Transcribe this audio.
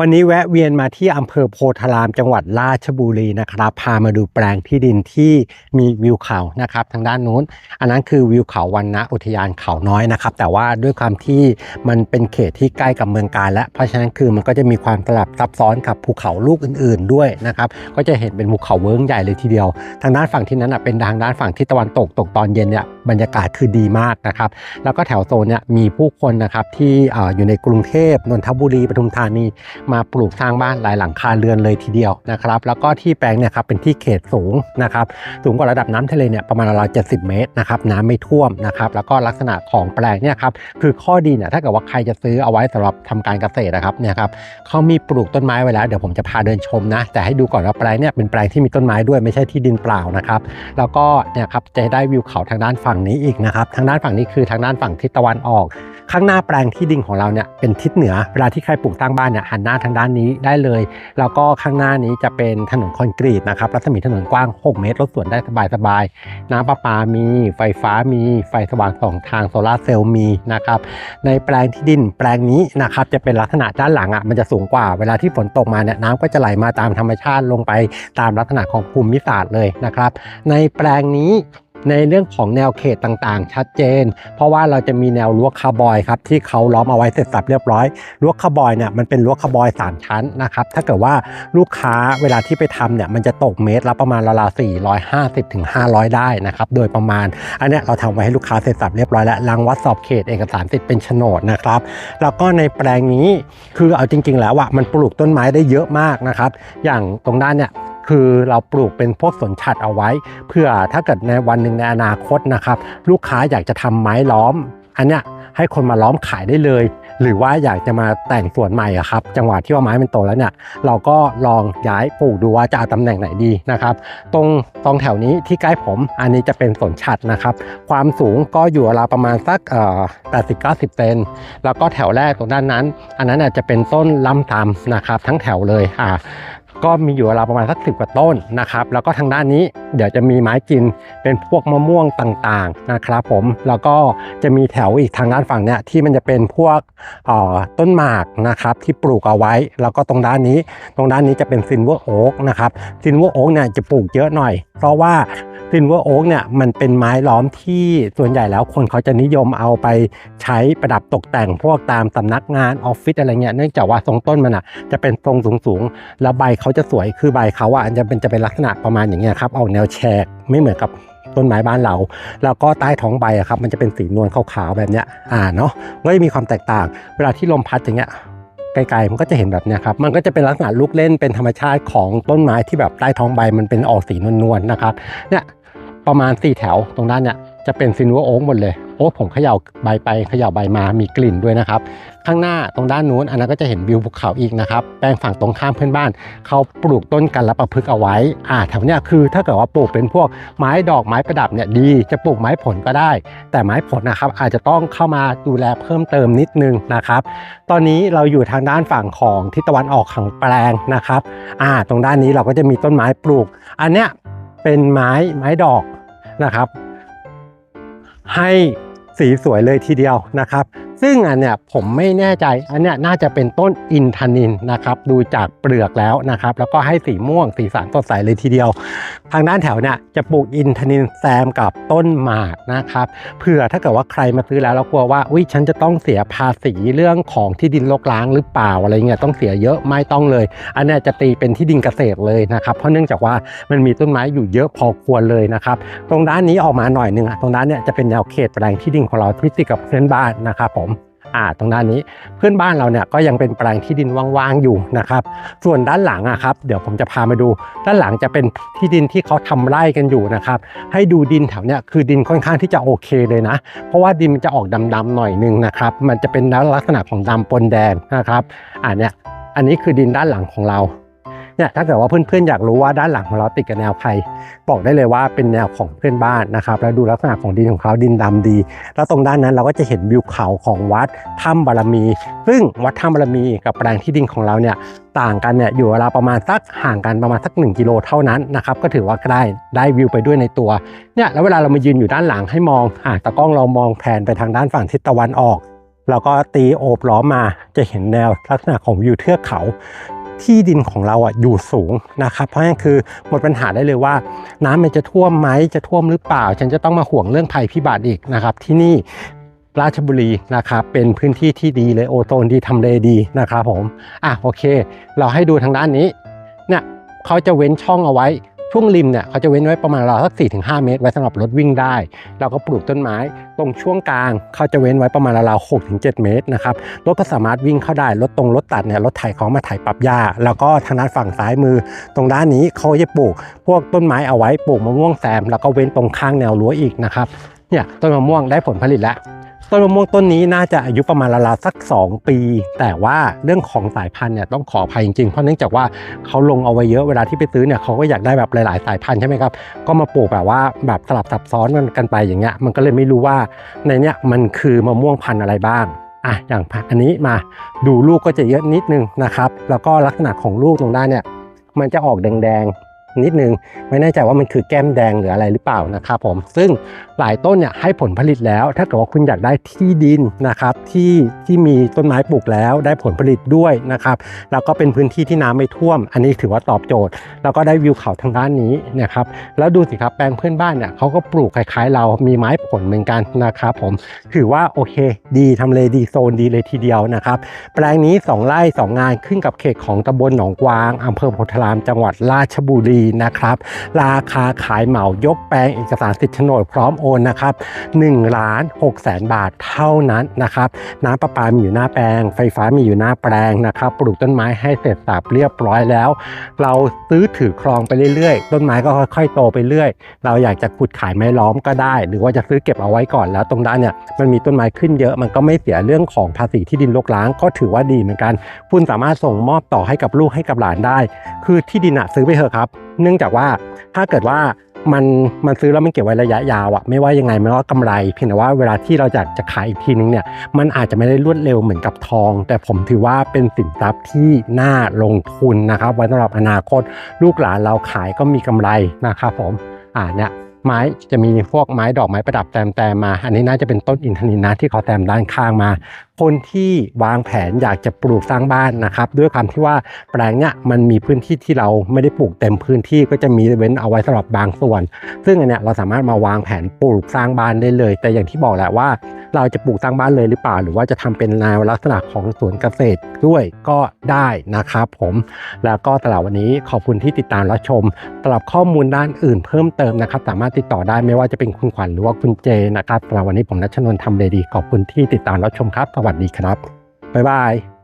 วันนี้แวะเวียนมาที่อำเภอโพธารามจังหวัดราชบุรีนะครับ พามาดูแปลงที่ดินที่มีวิวเขานะครับ ทางด้านนู้น อันนั้นคือวิวเขาวันนะอุทยานเขาน้อยนะครับ แต่ว่าด้วยความที่มันเป็นเขตที่ใกล้กับเมืองกาญและเพราะฉะนั้นคือมันก็จะมีความสลับซับซ้อนกับภูเขาลูกอื่น ๆด้วยนะครับ ก็จะเห็นเป็นภูเขาเวิ้งใหญ่เลยทีเดียว ทางด้านฝั่งที่นั้นเป็นทางด้านฝั่งที่ตะวันตกตกตอนเย็นเนี่ยบรรยากาศคือดีมากนะครับ แล้วก็แถวโซนเนี่ยมีผู้คนนะครับที่เอ่ออยู่ในกรุงเทพนนทบุรีปทุมธานีมาปลูกสร้างบ้านหลายหลังคาเรือนเลยทีเดียวนะครับแล้วก็ที่แปลงเนี่ยครับเป็นที่เขตสูงนะครับสูงกว่าระดับน้ำทะเลเนี่ยประมาณราวๆ70เมตรนะครับน้ำไม่ท่วมนะครับแล้วก็ลักษณะของแปลงเนี่ยครับคือข้อดีเนี่ยถ้าเกิดว่าใครจะซื้อเอาไว้สำหรับทำการเกษตรนะครับเนี่ยครับเขามีปลูกต้นไม้ไว้แล้วเดี๋ยวผมจะพาเดินชมนะแต่ให้ดูก่อนว่าแปลงเนี่ยเป็นแปลงที่มีต้นไม้ด้วยไม่ใช่ที่ดินเปล่านะครับแล้วก็เนี่ยครับจะได้วิวเขาทางด้านฝั่งนี้อีกนะครับทางด้านฝั่งนี้คือทางด้านฝั่งทิศตะวันออก ข้างหน้าแปลงที่ดินของเราเนี่ยเป็นทิศเหนือเวลาที่ใครปลูกสร้างบ้านเนี่ยหันหน้าทางด้านนี้ได้เลย แล้วก็ข้างหน้านี้จะเป็นถนนคอนกรีตนะครับรัศมีถนนกว้าง 6 เมตรรถสวนได้สบายๆน้ำประปามีไฟฟ้ามีไฟสว่างสองทางโซลาเซลล์มีนะครับในแปลงที่ดินแปลงนี้นะครับจะเป็นลักษณะด้านหลังอะมันจะสูงกว่าเวลาที่ฝนตกมาเนี่ยน้ำก็จะไหลมาตามธรรมชาติลงไปตามลักษณะของภูมิศาสตร์เลยนะครับในแปลงนี้ ในเรื่องของแนวเขตต่างๆ ชัดเจน เพราะว่าเราจะมีแนวรั้วคาร์บอยครับที่เขาล้อมเอาไว้เสร็จสับเรียบร้อยรั้วคาร์บอยเนี่ยมันเป็นรั้วคาร์บอยสามชั้นนะครับถ้าเกิดว่าลูกค้าเวลาที่ไปทำเนี่ยมันจะตกเมตรละประมาณราวๆ450ถึง500 ได้นะครับโดยประมาณ อันเนี้ยเราทำไว้ให้ลูกค้าเสร็จสับเรียบร้อยแล้วรังวัดสอบเขตเอกสารสิทธิ์เป็นโฉนดนะครับแล้วก็ในแปลงนี้คือเอาจริง ๆ แล้วอะมันปลูกต้นไม้ได้เยอะมากนะครับอย่างตรงด้านเนี่ย คือเราปลูกเป็นพวกสนฉัดเอาไว้ เพื่อถ้าเกิดในวันหนึ่งในอนาคตนะครับ ลูกค้าอยากจะทำไม้ล้อม อันเนี้ยให้คนมาล้อมขายได้เลย หรือว่าอยากจะมาแต่งสวนใหม่อะครับ จังหวะที่ว่าไม้มันโตแล้วเนี่ย เราก็ลองย้ายปลูกดูว่าจะเอาตำแหน่งไหนดีนะครับ ตรงตรงแถวนี้ที่ใกล้ผมอันนี้จะเป็นสนฉัดนะครับ ความสูงก็อยู่ราวประมาณสักเอ่อ80-90เซนแล้วก็แถวแรกตรงด้านนั้น อันนั้นอาจจะเป็นต้นลำตำนะครับ ทั้งแถวเลยอ่า ก็มีอยู่ราวประมาณสักสิบกว่าต้นนะครับ แล้วก็ทางด้านนี้เดี๋ยวจะมีไม้กินเป็นพวกมะม่วงต่างๆนะครับผมแล้วก็จะมีแถวอีกทางด้านฝั่งเนี่ยที่มันจะเป็นพวกออต้นหมากนะครับที่ปลูกเอาไว้ แล้วก็ตรงด้านนี้ ตรงด้านนี้จะเป็นซินเวอร์โอ๊กนะครับซินเวอร์โอ๊กเนี่ยจะปลูกเยอะหน่อย เพราะว่า ซินเวอร์โอ๊กเนี่ยมันเป็นไม้ล้อมที่ส่วนใหญ่แล้วคนเขาจะนิยมเอาไปใช้ประดับตกแต่งพวกตามสำนักงานออฟฟิศอะไรเงี้ยเนื่องจากว่าทรงต้นมันอะจะเป็นทรงสูงๆแล้วใบเขาจะสวยคือใบเขาอะจะเป็นจะเป็นลักษณะประมาณอย่างเงี้ยครับออกแนวแฉกไม่เหมือนกับต้นไม้บ้านเรา แล้วก็ใต้ท้องใบอะครับมันจะเป็นสีนวลขาวๆแบบเนี้ยอ่าเนาะก็จะมีความแตกต่าง เวลาที่ลมพัดอย่างเงี้ยไกลๆมันก็จะเห็นแบบเนี้ยครับ มันก็จะเป็นลักษณะลูกเล่นเป็นธรรมชาติของต้นไม้ที่แบบใต้ท้องใบมันเป็นออกสีนวลๆนะครับ เนี่ย ประมาณ 4 แถวตรงด้านเนี่ยจะเป็นซินเวโอ๊กหมดเลยโอ้ผมเขย่าใบไปเขย่าใบมามีกลิ่นด้วยนะครับ ข้างหน้าตรงด้านนู้นอันนั้นก็จะเห็นวิวภูเขาอีกนะครับแปลงฝั่งตรงข้ามเพื่อนบ้าน เขาปลูกต้นกันละประพฤกษ์เอาไว้อ่าแถวเนี้ยคือถ้าเกิดว่าปลูกเป็นพวกไม้ดอกไม้ประดับเนี่ยดีจะปลูกไม้ผลก็ได้ แต่ไม้ผลนะครับอาจจะต้องเข้ามาดูแลเพิ่มเติมนิดนึงนะครับ ตอนนี้เราอยู่ทางด้านฝั่งของทิศตะวันออกของแปลงนะครับอ่าตรงด้านนี้เราก็จะมีต้นไม้ปลูก อันเนี้ยเป็นไม้ไม้ดอก นะครับ ให้สีสวยเลยทีเดียวนะครับ ซึ่งอันเนี้ยผมไม่แน่ใจอันเนี้ยน่าจะเป็นต้นอินทนินนะครับ ดูจากเปลือกแล้วนะครับ แล้วก็ให้สีม่วงสีสันสดใสเลยทีเดียว ทางด้านแถวเนี่ยจะปลูกอินทนินแซมกับต้นหมากนะครับเผื่อถ้าเกิดว่าใครมาซื้อแล้วแล้วกลัวว่าอุ้ยฉันจะต้องเสียภาษีเรื่องของที่ดินรกร้างหรือเปล่าอะไรเงี้ยต้องเสียเยอะไม่ต้องเลย อันเนี้ยจะตีเป็นที่ดินเกษตรเลยนะครับ เพราะเนื่องจากว่ามันมีต้นไม้อยู่เยอะพอควรเลยนะครับ ตรงด้านนี้ออกมาหน่อยนึงอะตรงด้านเนี่ยจะเป็นแนวเขตแปลงที่ดินของเราที่ติดกับเพื่อนบ้านนะครับผม อ่าตรงด้านนี้เพื่อนบ้านเราเนี่ยก็ยังเป็นแปลงที่ดินว่างๆอยู่นะครับ ส่วนด้านหลังอะครับเดี๋ยวผมจะพามาดู ด้านหลังจะเป็นที่ดินที่เขาทำไร่กันอยู่นะครับ ให้ดูดินแถวเนี้ยคือดินค่อนข้างที่จะโอเคเลยนะ เพราะว่าดินมันจะออกดำๆหน่อยนึงนะครับ มันจะเป็นลักษณะของดำปนแดงนะครับอ่าเนี่ยอันนี้คือดินด้านหลังของเรา เนี่ยถ้าเกิดว่าเพื่อนๆอยากรู้ว่าด้านหลังของเราติดกับแนวใคร บอกได้เลยว่าเป็นแนวของเพื่อนบ้านนะครับแล้วดูลักษณะของดินของเขาดินดำดี แล้วตรงด้านนั้นเราก็จะเห็นวิวเขาของวัดถ้ำบารมี ซึ่งวัดถ้ำบารมีกับแปลงที่ดินของเราเนี่ยต่างกันเนี่ยอยู่เวลาประมาณสักห่างกันประมาณสัก 1 กิโลเท่านั้นนะครับก็ถือว่าใกล้ได้วิวไปด้วยในตัวเนี่ยแล้วเวลาเรามายืนอยู่ด้านหลังให้มองอ่าตากล้องเรามองแผนไปทางด้านฝั่งทิศตะวันออกแล้วก็ตีโอบล้อมมาจะเห็นแนวลักษณะของวิวเทือกเขา ที่ดินของเราอะอยู่สูงนะครับ เพราะงั้นคือหมดปัญหาได้เลยว่า น้ำมันจะท่วมไหมจะท่วมหรือเปล่า ฉันจะต้องมาห่วงเรื่องภัยพิบัติอีกนะครับ ที่นี่ราชบุรีนะครับเป็นพื้นที่ที่ดีเลยโอโซนดีทำเลดีนะครับผมอะโอเค เราให้ดูทางด้านนี้เนี่ยเขาจะเว้นช่องเอาไว้ ช่วงริมเนี่ยเขาจะเว้นไว้ประมาณราวสัก4-5เมตร ไว้สำหรับรถวิ่งได้แล้วก็ปลูกต้นไม้ ตรงช่วงกลางเขาจะเว้นไว้ประมาณราวๆ6-7เมตรนะครับรถก็สามารถวิ่งเข้าได้รถตรงรถตัดเนี่ยรถไถเขามาไถปรับหญ้า แล้วก็ทางด้านฝั่งซ้ายมือ ตรงด้านนี้เขาจะปลูก พวกต้นไม้เอาไว้ปลูกมะม่วงแซม แล้วก็เว้นตรงข้างแนวรั้วอีกนะครับเนี่ยต้นมะม่วงได้ผลผลิตแล้ว ต้นมะม่วงต้นนี้น่าจะอายุประมาณราวๆสัก 2 ปี แต่ว่าเรื่องของสายพันธุ์เนี่ยต้องขออภัยจริงๆ เพราะเนื่องจากว่าเขาลงเอาไว้เยอะเวลาที่ไปซื้อเนี่ยเขาก็อยากได้แบบหลายๆ สายพันธุ์ใช่ไหมครับ ก็มาปลูกแบบว่าแบบสลับซับซ้อนกันไปอย่างเงี้ย มันก็เลยไม่รู้ว่าในเนี้ยมันคือมะม่วงพันธุ์อะไรบ้างอะอย่างอันนี้มาดูลูกก็จะเยอะนิดนึงนะครับ แล้วก็ลักษณะของลูกตรงด้านเนี่ยมันจะออกแดงๆ นิดนึง ไม่แน่ใจว่ามันคือแก้มแดงหรืออะไรหรือเปล่านะครับผมซึ่งหลายต้นเนี่ยให้ผลผลิตแล้ว ถ้าเกิดว่าคุณอยากได้ที่ดินนะครับที่ที่มีต้นไม้ปลูกแล้วได้ผลผลิตด้วยนะครับแล้วก็เป็นพื้นที่ที่น้ำไม่ท่วม อันนี้ถือว่าตอบโจทย์ แล้วก็ได้วิวเขาทางด้านนี้นะครับแล้วดูสิครับแปลงเพื่อนบ้านเนี่ยเขาก็ปลูกคล้ายๆ เรามีไม้ผลเหมือนกันนะครับผมถือว่าโอเค ดีทำเลดีโซนดีเลยทีเดียวนะครับแปลงนี้ 2 ไร่ 2 งานขึ้นกับเขตของตำบลหนองกวางอำเภอโพธารามจังหวัดราชบุรีนะครับ ราคาขายเหมายกแปลงเอกสารสิทธิ์โฉนดพร้อมโอนนะครับ1ล้าน6แสนบาทเท่านั้นนะครับน้ำประปามีอยู่หน้าแปลง ไฟฟ้ามีอยู่หน้าแปลงนะครับปลูกต้นไม้ให้เสร็จสับเรียบร้อยแล้ว เราซื้อถือครองไปเรื่อยๆ ต้นไม้ก็ค่อยๆโตไปเรื่อย เราอยากจะขุดขายไม้ล้อมก็ได้ หรือว่าจะซื้อเก็บเอาไว้ก่อนแล้ว ตรงด้านเนี่ยมันมีต้นไม้ขึ้นเยอะมันก็ไม่เสียเรื่องของภาษีที่ดินรกร้างก็ถือว่าดีเหมือนกัน คุณสามารถส่งมอบต่อให้กับลูกให้กับหลานได้ คือที่ดินอะซื้อไปเถอะครับเนื่องจากว่าถ้าเกิดว่ามันมันซื้อแล้วมันเก็บไว้ระยะยาวอะไม่ว่ายังไงมันก็กำไร เพียงแต่ว่าเวลาที่เราจะจะขายอีกทีนึงเนี่ยมันอาจจะไม่ได้รวดเร็วเหมือนกับทอง แต่ผมถือว่าเป็นสินทรัพย์ที่น่าลงทุนนะครับไว้สำหรับอนาคตลูกหลานเราขายก็มีกำไรนะครับผมอ่าเนี่ย ไม้จะมีพวกไม้ดอกไม้ประดับแต้มแต้มมา อันนี้น่าจะเป็นต้นอินทนินนะที่เขาแต้มด้านข้างมา คนที่วางแผนอยากจะปลูกสร้างบ้านนะครับ ด้วยความที่ว่าแปลงเนี้ยมันมีพื้นที่ที่เราไม่ได้ปลูกเต็มพื้นที่ก็จะมีเว้นเอาไว้สำหรับบางส่วน ซึ่งอันเนี้ยเราสามารถมาวางแผนปลูกสร้างบ้านได้เลย แต่อย่างที่บอกแหละว่า เราจะปลูกสร้างบ้านเลยหรือเปล่า หรือว่าจะทำเป็นแนวลักษณะของสวนเกษตรด้วยก็ได้นะครับผมแล้วก็สำหรับวันนี้ขอบคุณที่ติดตามรับชมสำหรับข้อมูลด้านอื่นเพิ่มเติมนะครับ สามารถติดต่อได้ไม่ว่าจะเป็นคุณขวัญหรือว่าคุณเจนะครับสำหรับวันนี้ผมนัชนนท์ทำเลดี ขอบคุณที่ติดตามรับชมครับ สวัสดีครับบ๊ายบาย